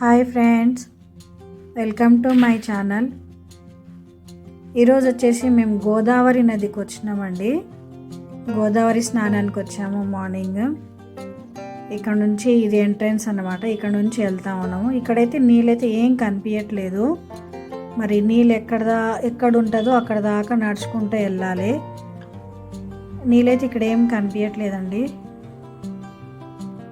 Hi friends welcome to my channel. ఈరోజు వచ్చేసి మేము గోదావరి నదికి వచ్చినామండి. గోదావరి స్నానానికి వచ్చాము మార్నింగ్. ఇక్కడ నుంచి ఇది ఎంట్రన్స్ అన్నమాట. ఇక్కడ నుంచి వెళ్తా ఉన్నాము. ఇక్కడైతే నీళ్ళైతే ఏం కనిపించట్లేదు మరి నీళ్ళు ఎక్కడ దా ఎక్కడ ఉంటుందో అక్కడ దాకా నడుచుకుంటూ వెళ్ళాలి. నీళ్ళైతే ఇక్కడ ఏం కనిపించట్లేదండి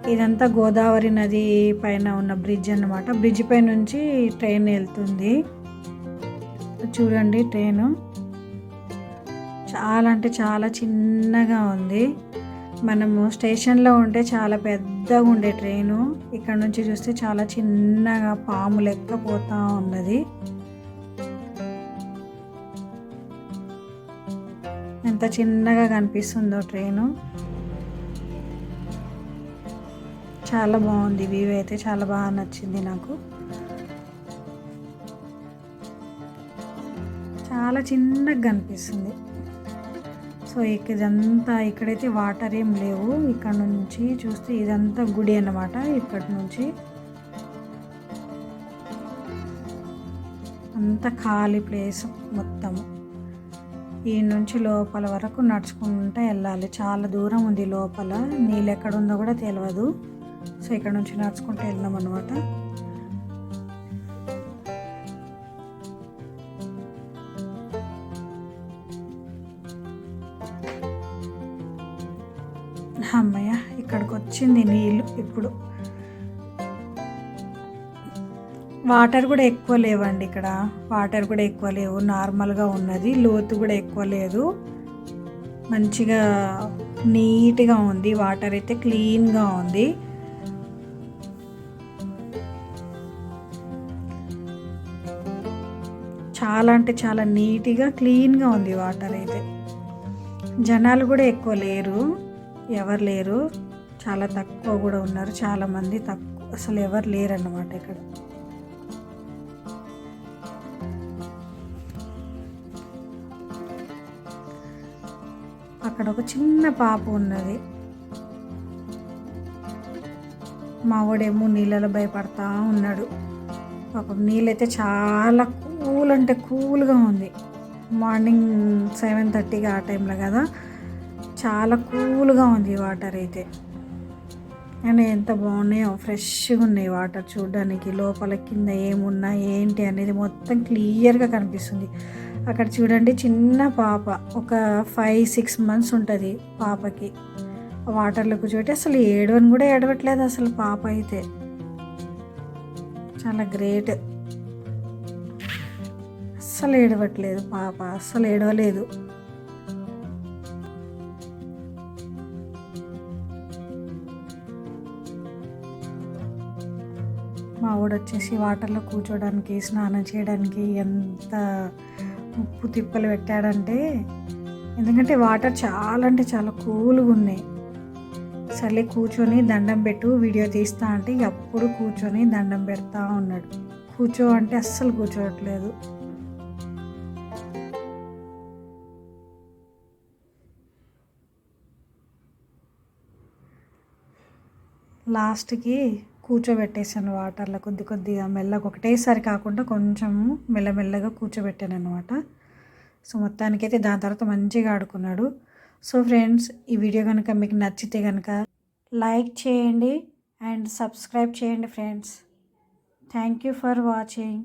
ఇదంతా గోదావరి నది పైన ఉన్న బ్రిడ్జ్ అన్నమాట. బ్రిడ్జ్ పై నుంచి ట్రైన్ వెళ్తుంది. చూడండి ట్రైను. చాలా అంటే చాలా చిన్నగా ఉంది. మనము స్టేషన్లో ఉంటే చాలా పెద్దగా ఉండే ట్రైను. ఇక్కడ నుంచి చూస్తే చాలా చిన్నగా పాము లెక్క పోతా ఉన్నది. ఎంత చిన్నగా కనిపిస్తుందో ట్రైను. చాలా బాగుంది. వ్యూ అయితే చాలా బాగా నచ్చింది నాకు. చాలా చిన్నగా కనిపిస్తుంది. సో ఇదంతా ఇక్కడైతే వాటర్ ఏం లేవు. ఇక్కడ నుంచి చూస్తే ఇదంతా గుడి అన్నమాట. ఇక్కడి నుంచి అంత ఖాళీ ప్లేస్ మొత్తం. ఈ నుంచి లోపల వరకు నడుచుకుంటూ వెళ్ళాలి. చాలా దూరం ఉంది లోపల. నీళ్ళు ఎక్కడ ఉందో కూడా తెలియదు సో ఇక్కడ నుంచి నడుచుకుంటూ వెళ్ళాం అనమాట అమ్మయ్య ఇక్కడికి వచ్చింది నీళ్ళు ఇప్పుడు. వాటర్ కూడా ఎక్కువ లేవండి ఇక్కడ. వాటర్ కూడా ఎక్కువ లేవు. నార్మల్గా ఉన్నది. లోతు కూడా ఎక్కువ లేదు. మంచిగా నీట్గా ఉంది. వాటర్ అయితే క్లీన్గా ఉంది. చాలా అంటే చాలా నీట్గా క్లీన్గా ఉంది వాటర్ అయితే. జనాలు కూడా ఎక్కువ లేరు ఎవరు లేరు. చాలా తక్కువ కూడా ఉన్నారు చాలా మంది తక్కువ అసలు ఎవరు లేరు అన్నమాట ఇక్కడ. అక్కడ ఒక చిన్న పాప ఉన్నది. మావాడేమో నీళ్ళలో భయపడతా ఉన్నాడు. పాపం నీళ్ళైతే చాలా కూల్ అంటే కూల్గా ఉంది. మార్నింగ్ సెవెన్ థర్టీగా ఆ టైంలో కదా. చాలా కూల్గా ఉంది వాటర్ అయితే. అండ్ ఎంత బాగున్నాయో ఫ్రెష్గా ఉన్నాయి వాటర్ చూడడానికి. లోపల కింద ఏమున్నా ఏంటి అనేది మొత్తం క్లియర్గా కనిపిస్తుంది. అక్కడ చూడండి చిన్న పాప ఒక ఫైవ్ సిక్స్ మంత్స్ ఉంటుంది పాపకి. వాటర్లో కూర్చోబెట్టి అసలు ఏడవని కూడా ఏడవట్లేదు అసలు పాప అయితే. చాలా గ్రేట్. అస్సలు ఏడవట్లేదు పాప అస్సలు ఏడవలేదు. మా వాడు వచ్చేసి వాటర్లో కూర్చోడానికి స్నానం చేయడానికి ఎంత ఉప్పు తిప్పలు పెట్టాడంటే ఎందుకంటే వాటర్ చాలా అంటే చాలా కూల్గా ఉన్నాయి. సర్లే కూర్చొని దండం పెట్టు వీడియో తీస్తా అంటే ఎప్పుడు అప్పుడు కూర్చొని దండం పెడతా ఉన్నాడు. కూర్చో అంటే అస్సలు కూర్చోవట్లేదు. లాస్ట్కి కూర్చోబెట్టేసాను వాటర్లో కొద్ది కొద్దిగా మెల్లగా. ఒకటేసారి కాకుండా కొంచెం మెల్లమెల్లగా కూర్చోబెట్టాను అనమాట సో మొత్తానికైతే దాని తర్వాత మంచిగా ఆడుకున్నాడు. సో ఫ్రెండ్స్ ఈ వీడియో కనుక మీకు నచ్చితే కనుక లైక్ చేయండి అండ్ సబ్స్క్రైబ్ చేయండి friends. Thank you for watching.